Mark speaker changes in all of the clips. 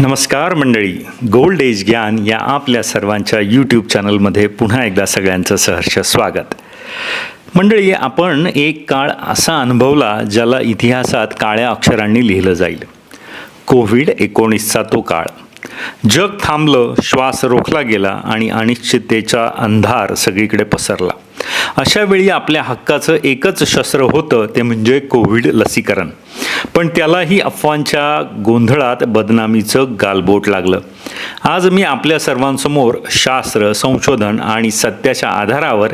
Speaker 1: नमस्कार मंडळी. Gold age ज्ञान या आपल्या सर्वांच्या यूट्यूब चॅनलमध्ये पुन्हा एकदा सगळ्यांचं सहर्ष स्वागत. मंडळी आपण एक काळ असा अनुभवला ज्याला इतिहासात काळ्या अक्षरांनी लिहिलं जाईल. कोविड एकोणीसचा तो काळ. जग थांबलं श्वास रोखला गेला आणि अनिश्चिततेचा अंधार सगळीकडे पसरला. अशा वेळी आपल्या हक्काचं एकच शस्त्र होतं ते म्हणजे कोविड लसीकरण. पण त्यालाही अफवांच्या गोंधळात बदनामीचं गालबोट लागलं. आज मी आपल्या सर्वांसमोर शास्त्र संशोधन आणि सत्याच्या आधारावर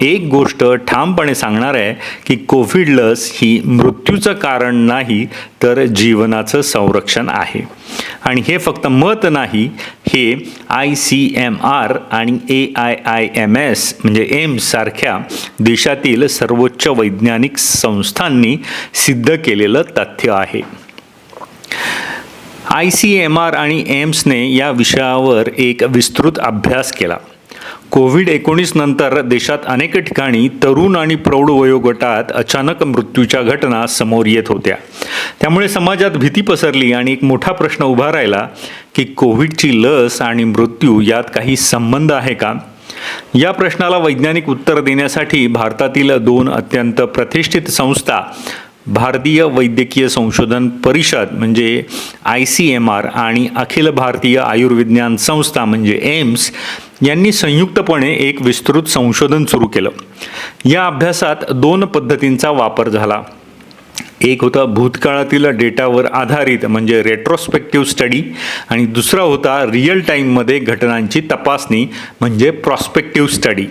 Speaker 1: एक गोष्ट ठामपणे सांगणार आहे की कोविड लस ही मृत्यूचं कारण नाही तर जीवनाचं संरक्षण आहे. आणि हे फक्त मत नाही हे आय सी एम आर आणि A I I M S म्हणजे एम्स सारख्या देशातील सर्वोच्च वैज्ञानिक संस्थांनी सिद्ध केलेलं तथ्य आहे. आय सी एम आर आणि एम्सने या विषयावर एक विस्तृत अभ्यास केला. कोविड एकोणीस नंतर देशात अनेक ठिकाणी तरुण आणि प्रौढ वयोगटात अचानक मृत्यूच्या घटना समोर येत होत्या. त्यामुळे समाजात भीती पसरली आणि एक मोठा प्रश्न उभा राहिला की कोविडची लस आणि मृत्यू यात काही संबंध आहे का? या प्रश्नाला वैज्ञानिक उत्तर देण्यासाठी भारतातील दोन अत्यंत प्रतिष्ठित संस्था भारतीय वैद्यकीय संशोधन परिषद म्हणजे आय सी एम आर आणि अखिल भारतीय आयुर्विज्ञान संस्था म्हणजे एम्स यांनी संयुक्तपणे एक विस्तृत संशोधन सुरू केलं. या अभ्यासात दोन पद्धतींचा वापर झाला. एक होता भूतकाळातील डेटावर आधारित म्हणजे रेट्रोस्पेक्टिव्ह स्टडी आणि दुसरा होता रिअल टाईममध्ये घटनांची तपासणी म्हणजे प्रॉस्पेक्टिव्ह स्टडी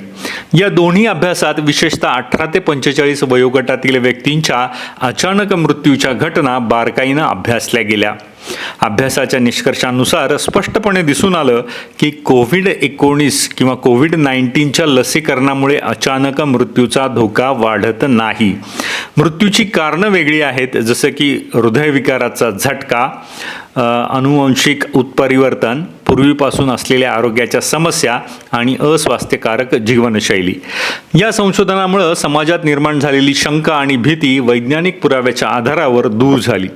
Speaker 1: या दोन्ही अभ्यासात विशेषतः अठरा ते पंचेचाळीस वयोगटातील व्यक्तींच्या अचानक मृत्यूच्या घटना बारकाईनं अभ्यासल्या गेल्या. अभ्यासाच्या निष्कर्षानुसार स्पष्टपणे दिसून आलं की कोविड एकोणीस किंवा कोविड नाईन्टीनच्या लसीकरणामुळे अचानक मृत्यूचा धोका वाढत नाही. मृत्यूची कारणं वेगळी आहेत जसं की हृदयविकाराचा झटका अनुवंशिक उत्परिवर्तन पूर्वीपासून असलेल्या आरोग्याच्या समस्या आणि अस्वास्थ्यकारक जीवनशैली. या संशोधनामुळं समाजात निर्माण झालेली शंका आणि भीती वैज्ञानिक पुराव्याच्या आधारावर दूर झाली.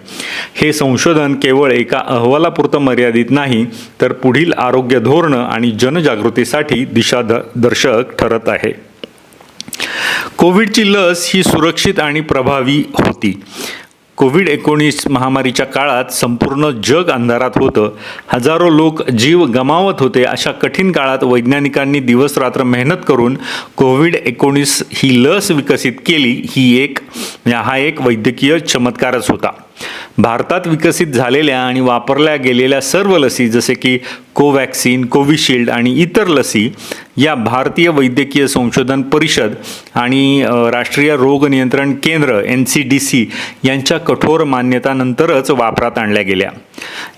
Speaker 1: हे संशोधन केवळ एका अहवालापुरतं मर्यादित नाही तर पुढील आरोग्य धोरणं आणि जनजागृतीसाठी दिशादर्शक ठरत आहे. कोविडची लस ही सुरक्षित आणि प्रभावी होती. कोविड एकोणीस महामारीच्या काळात संपूर्ण जग अंधारात होतं. हजारो लोक जीव गमावत होते. अशा कठीण काळात वैज्ञानिकांनी दिवसरात्र मेहनत करून कोविड एकोणीस ही लस विकसित केली. ही एक हा एक वैद्यकीय चमत्कारच होता. भारतात विकसित झालेल्या आणि वापरल्या गेलेल्या सर्व लसी जसे की कोवॅक्सिन कोविशिल्ड आणि इतर लसी या भारतीय वैद्यकीय संशोधन परिषद आणि राष्ट्रीय रोग नियंत्रण केंद्र एन सी डी सी यांच्या कठोर मान्यतानंतरच वापरात आणल्या गेल्या.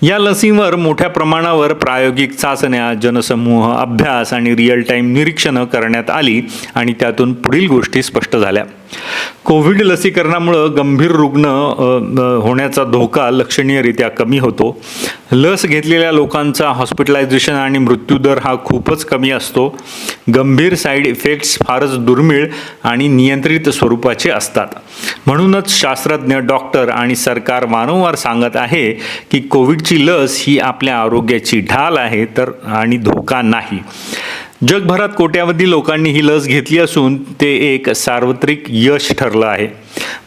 Speaker 1: या लसींवर मोठ्या प्रमाणावर प्रायोगिक चाचण्या जनसमूह अभ्यास आणि रिअल टाईम निरीक्षणं करण्यात आली आणि त्यातून पुढील गोष्टी स्पष्ट झाल्या. कोविड लसीकरणामुळं गंभीर रुग्ण होण्याचा धोका लक्षणीयरित्या कमी होतो. लस घेतलेल्या लोकांचा हॉस्पिटलायझेशन आणि मृत्यूदर हा खूपच कमी असतो. गंभीर साईड इफेक्ट्स फारच दुर्मिळ आणि नियंत्रित स्वरूपाचे असतात. म्हणूनच शास्त्रज्ञ डॉक्टर आणि सरकार वारंवार सांगत आहे की कोविडची लस ही आपल्या आरोग्याची ढाल आहे तर आणि धोका नाही. जगभरात कोट्यावधी लोकांनी ही लस घेतली असून ते एक सार्वत्रिक यश ठरलं आहे.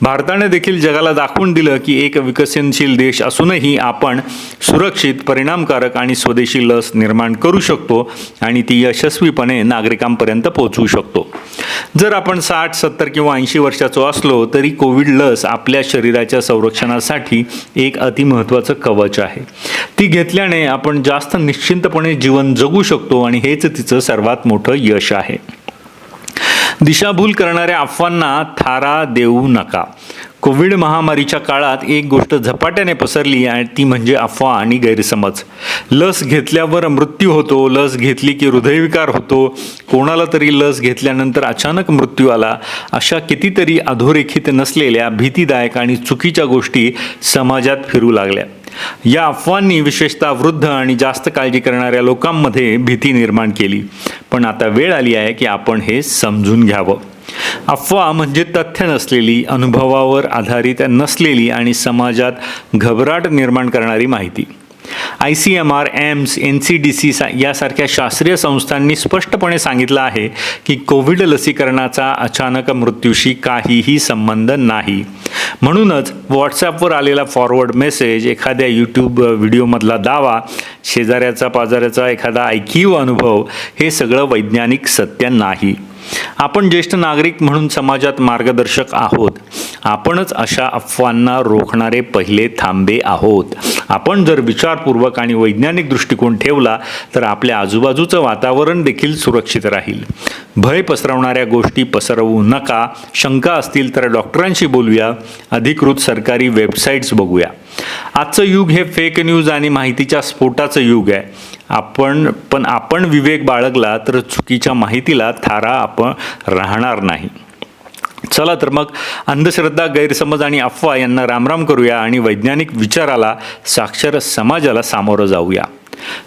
Speaker 1: भारताने देखील जगाला दाखवून दिलं की एक विकसनशील देश असूनही आपण सुरक्षित परिणामकारक आणि स्वदेशी लस निर्माण करू शकतो आणि ती यशस्वीपणे नागरिकांपर्यंत पोहोचवू शकतो. जर आपण साठ सत्तर किंवा ऐंशी वर्षाचो असलो तरी कोविड लस आपल्या शरीराच्या संरक्षणासाठी एक अतिमहत्त्वाचं कवच आहे. ती घेतल्याने आपण जास्त निश्चिंतपणे जीवन जगू शकतो आणि हेच तिचं सर्वात मोठं यश आहे. दिशाभूल करणाऱ्या अफवांना थारा देऊ नका. कोविड महामारीच्या काळात एक गोष्ट झपाट्याने पसरली आणि ती म्हणजे अफवा आणि गैरसमज. लस घेतल्यावर मृत्यू होतो लस घेतली की हृदयविकार होतो. कोणाला तरी लस घेतल्यानंतर अचानक मृत्यू आला. अशा कितीतरी अधोरेखित नसलेल्या भीतीदायक आणि चुकीच्या गोष्टी समाजात फिरू लागल्या. या अफवांनी विशेषतः वृद्ध आणि जास्त काळजी करणाऱ्या लोकांमध्ये भीती निर्माण केली. पण आता वेळ आली आहे की आपण हे समजून घ्यावं. अफवा म्हणजे तथ्य नसलेली अनुभवावर आधारित नसलेली आणि समाजात घबराट निर्माण करणारी माहिती. I C M R AIIMS N C D C सा यासारख्या शास्त्रीय संस्थांनी स्पष्टपणे सांगितलं आहे की कोविड लसीकरणाचा अचानक मृत्यूशी काहीही संबंध नाही. म्हणूनच व्हॉट्सॲपवर आलेला फॉरवर्ड मेसेज एखाद्या यूट्यूब व्हिडिओमधला दावा शेजाऱ्याचा पाजाऱ्याचा एखादा ऐकीव अनुभव हे सगळं वैज्ञानिक सत्य नाही. आपण ज्येष्ठ नागरिक म्हणून समाजात मार्गदर्शक आहोत. आपणच अशा अफवांना रोखणारे पहिले थांबे आहोत. आपण जर विचारपूर्वक आणि वैज्ञानिक दृष्टिकोन ठेवला तर आपल्या आजूबाजूचं वातावरण देखील सुरक्षित राहील. भय पसरवणाऱ्या गोष्टी पसरवू नका. शंका असतील तर डॉक्टरांशी बोलूया. अधिकृत सरकारी वेबसाईट्स बघूया. आजचं युग हे फेक न्यूज आणि माहितीच्या स्फोटाचं युग आहे. आपण पण आपण विवेक बाळगला तर चुकीच्या माहितीला थारा आपण राहणार नाही. चला तर मग अंधश्रद्धा गैरसमज आणि अफवा यांना रामराम करूया आणि वैज्ञानिक विचाराला साक्षर समाजाला सामोरं जाऊया.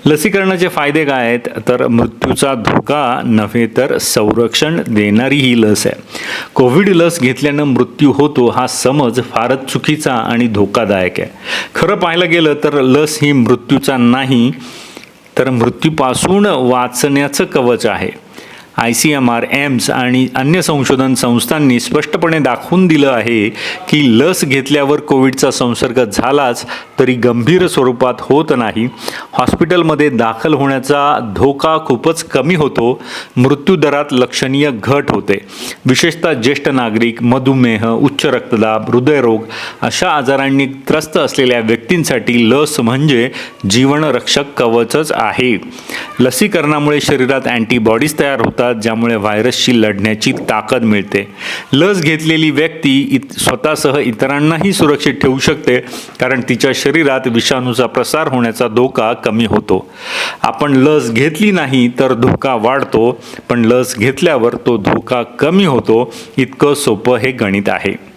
Speaker 1: लसीकरणाचे फायदे काय आहेत? तर मृत्यूचा धोका नव्हे तर संरक्षण देणारी ही लस आहे. कोविड लस घेतल्यानं मृत्यू होतो हा समज फारच चुकीचा आणि धोकादायक आहे. खरं पाहायला गेलं तर लस ही मृत्यूचा नाही तर मृत्यूपासून वाचण्याचं कवच आहे. I C M R AIIMS आणि अन्य संशोधन संस्थांनी स्पष्टपणे दाखवून दिलं आहे की लस घेतल्यावर कोविडचा संसर्ग झालाच तरी गंभीर स्वरूपात होत नाही. हॉस्पिटलमध्ये दाखल होण्याचा धोका खूपच कमी होतो. मृत्यूदरात लक्षणीय घट होते. विशेषतः ज्येष्ठ नागरिक मधुमेह उच्च रक्तदाब हृदयरोग अशा आजारांनी त्रस्त असलेल्या व्यक्तींसाठी लस म्हणजे जीवनरक्षक कवचच आहे. लसीकरणामुळे शरीरात अँटीबॉडीज तयार होतात. ज्यामुळे व्हायरसशी लढण्याची ताकद मिळते. लस घेतलेली व्यक्ती इत स्वतःसह इतरांनाही सुरक्षित ठेवू शकते कारण तिच्या शरीरात विषाणूचा प्रसार होण्याचा धोका कमी होतो. आपण लस घेतली नाही तर धोका वाढतो पण लस घेतल्यावर तो धोका कमी होतो इतकं सोपं हे गणित आहे.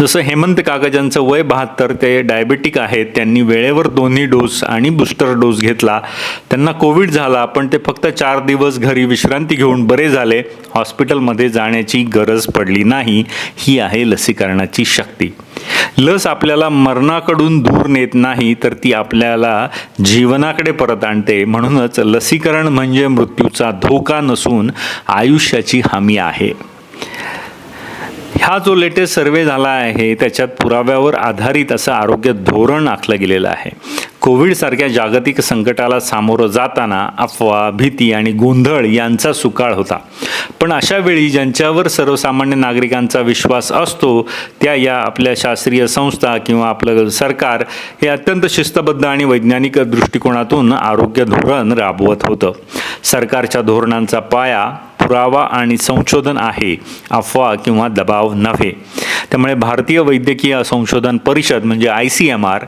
Speaker 1: जसं हेमंत कागजांचं वय बहात्तर ते डायबेटिक आहेत त्यांनी वेळेवर दोन्ही डोस आणि बूस्टर डोस घेतला. त्यांना कोविड झाला पण ते फक्त चार दिवस घरी विश्रांती घेऊन बरे झाले. हॉस्पिटलमध्ये जाण्याची गरज पडली नाही. ही आहे लसीकरणाची शक्ती. लस आपल्याला मरणाकडून दूर नेत नाही तर ती आपल्याला जीवनाकडे परत आणते. म्हणूनच लसीकरण म्हणजे मृत्यूचा धोका नसून आयुष्याची हमी आहे. हा जो लेटेस्ट सर्वे झाला आहे त्याच्यात पुराव्यावर आधारित असं आरोग्य धोरण आखलं गेलेलं आहे. कोविडसारख्या जागतिक संकटाला सामोरं जाताना अफवा भीती आणि गोंधळ यांचा सुकाळ होता. पण अशा वेळी ज्यांच्यावर सर्वसामान्य नागरिकांचा विश्वास असतो त्या या आपल्या शास्त्रीय संस्था किंवा आपलं सरकार हे अत्यंत शिस्तबद्ध आणि वैज्ञानिक दृष्टिकोनातून आरोग्य धोरण राबवत होतं. सरकारच्या धोरणांचा पाया पुरावा आणि संशोधन आहे अफवा किंवा दबाव नव्हे. त्यामुळे भारतीय वैद्यकीय संशोधन परिषद म्हणजे I C M R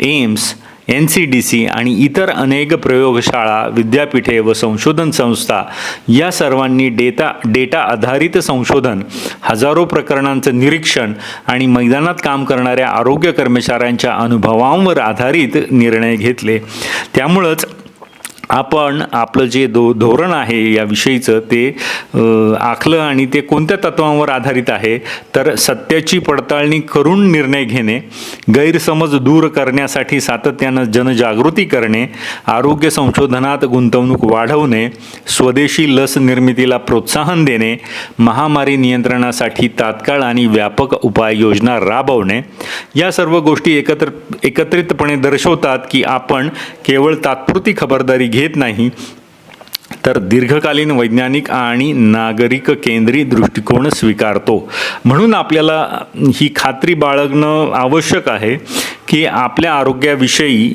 Speaker 1: AIIMS N C D C आणि इतर अनेक प्रयोगशाळा विद्यापीठे व संशोधन संस्था या सर्वांनी डेटा डेटा आधारित संशोधन हजारो प्रकरणांचं निरीक्षण आणि मैदानात काम करणाऱ्या आरोग्य कर्मचाऱ्यांच्या अनुभवांवर आधारित निर्णय घेतले. त्यामुळंच आपण आपलं जे दो धोरण आहे याविषयीचं ते आखलं आणि ते कोणत्या तत्वांवर आधारित आहे तर सत्याची पडताळणी करून निर्णय घेणे गैरसमज दूर करण्यासाठी सातत्यानं जनजागृती करणे आरोग्य संशोधनात गुंतवणूक वाढवणे स्वदेशी लस निर्मितीला प्रोत्साहन देणे महामारी नियंत्रणासाठी तात्काळ आणि व्यापक उपाययोजना राबवणे या सर्व गोष्टी एकत्र एकत्रितपणे दर्शवतात की आपण केवळ तात्पुरती खबरदारी घेत नाही. तर दीर्घकालीन वैज्ञानिक आणि नागरिक केंद्री दृष्टिकोन स्वीकारतो. म्हणून आपल्याला ही खात्री बाळगणं आवश्यक आहे की आपल्या आरोग्याविषयी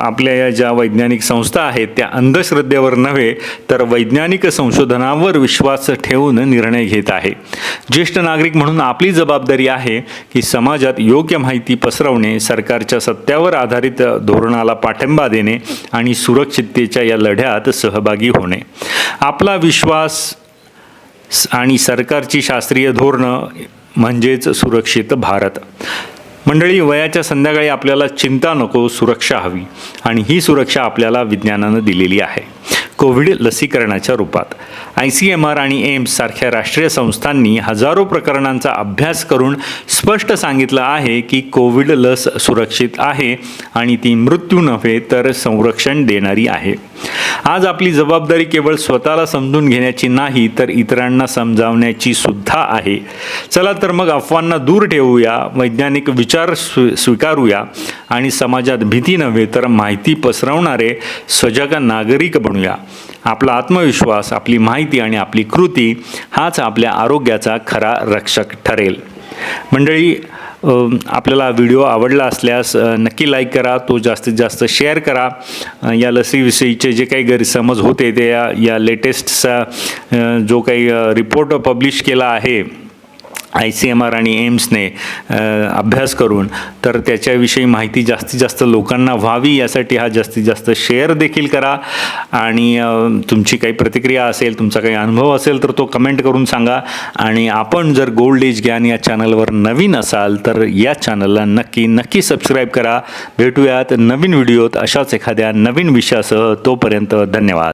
Speaker 1: आपल्या या ज्या वैज्ञानिक संस्था आहेत त्या अंधश्रद्धेवर नव्हे तर वैज्ञानिक संशोधनावर विश्वास ठेवून निर्णय घेत आहे. ज्येष्ठ नागरिक म्हणून आपली जबाबदारी आहे की समाजात योग्य माहिती पसरवणे सरकारच्या सत्यावर आधारित धोरणाला पाठिंबा देणे आणि सुरक्षिततेच्या या लढ्यात सहभागी होणे. आपला विश्वास आणि सरकारची शास्त्रीय धोरणं म्हणजेच सुरक्षित भारत. मंडळी वयाच्या संध्याकाळी आपल्याला चिंता नको सुरक्षा हवी. आणि ही सुरक्षा आपल्याला विज्ञानानं दिलेली आहे. कोविड लसीकरणाच्या रूपात. आय सी एम आर आणि एम्स सारख्या राष्ट्रीय संस्थांनी हजारो प्रकरणांचा अभ्यास करून स्पष्ट सांगितलं आहे की कोविड लस सुरक्षित आहे आणि ती मृत्यू नव्हे तर संरक्षण देणारी आहे. आज आपली जबाबदारी केवळ स्वतःला समजून घेण्याची नाही तर इतरांना समजावण्याची सुद्धा आहे. चला तर मग अफवांना दूर ठेवूया वैज्ञानिक विचार स्वी स्वीकारूया आणि समाजात भीती नव्हे तर माहिती पसरवणारे सजग नागरिक बनूया. आपला आत्मविश्वास आपली माहिती आणि आपली कृती हाच आपल्या आरोग्याचा खरा रक्षक ठरेल. मंडळी आपल्याला व्हिडिओ आवडला असल्यास नक्की लाईक करा तो जास्तीत जास्त शेअर करा. या लसीविषयीचे जे काही गैरसमज होते ते या या लेटेस्टचा जो काही रिपोर्ट पब्लिश केला आहे आय सी एम आर आणि एम्सने अभ्यास करून तर त्याच्याविषयी माहिती जास्तीत जास्त लोकांना व्हावी यासाठी हा जास्तीत जास्त शेअर देखील करा. आणि तुमची काही प्रतिक्रिया असेल तुमचा काही अनुभव असेल तर तो कमेंट करून सांगा. आणि आपण जर गोल्ड एज ज्ञान या चॅनलवर नवीन असाल तर या चॅनलला नक्की नक्की सबस्क्राईब करा. भेटूयात नवीन व्हिडिओत अशाच एखाद्या नवीन विषयासह. तोपर्यंत धन्यवाद.